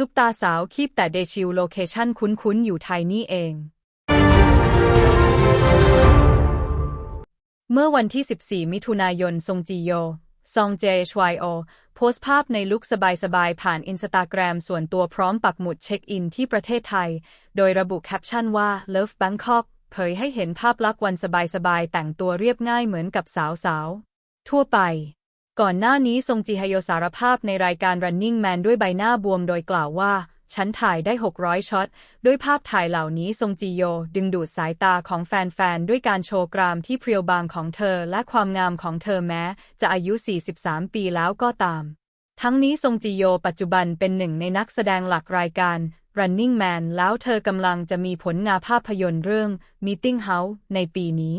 ซุปตาสาวคีบแต่เดชิลโลเคชั่นคุ้นๆ อยู่ไทยนี่เอง เมื่อวันที่ 14 มิถุนายน ซงจีโย ซองเจชวายโอ โพสต์ภาพในลุคสบายๆ ผ่านอินสตาแกรมส่วนตัวพร้อมปักหมุดเช็คอินที่ประเทศไทย โดยระบุแคปชั่นว่า Love Bangkok เผยให้เห็นภาพลักษณ์วันสบายๆ แต่งตัวเรียบง่ายเหมือนกับสาวๆ ทั่วไป ก่อนหน้านี้ซงจีฮยโยสารภาพในรายการ Running Man ด้วยใบหน้าบวมโดยกล่าวว่า ฉันถ่ายได้ 600 ช็อต ด้วยภาพถ่ายเหล่านี้ซงจีโย ดึงดูดสายตาของแฟนๆ ด้วยการโชว์กรามที่เพรียวบางของเธอและความงามของเธอแม้ จะอายุ 43 ปีแล้วก็ตาม ทั้งนี้ซงจีโยปัจจุบันเป็นหนึ่งในนักแสดงหลักรายการ Running Man แล้วเธอกำลังจะมีผลงานภาพยนตร์เรื่อง Meeting House ในปีนี้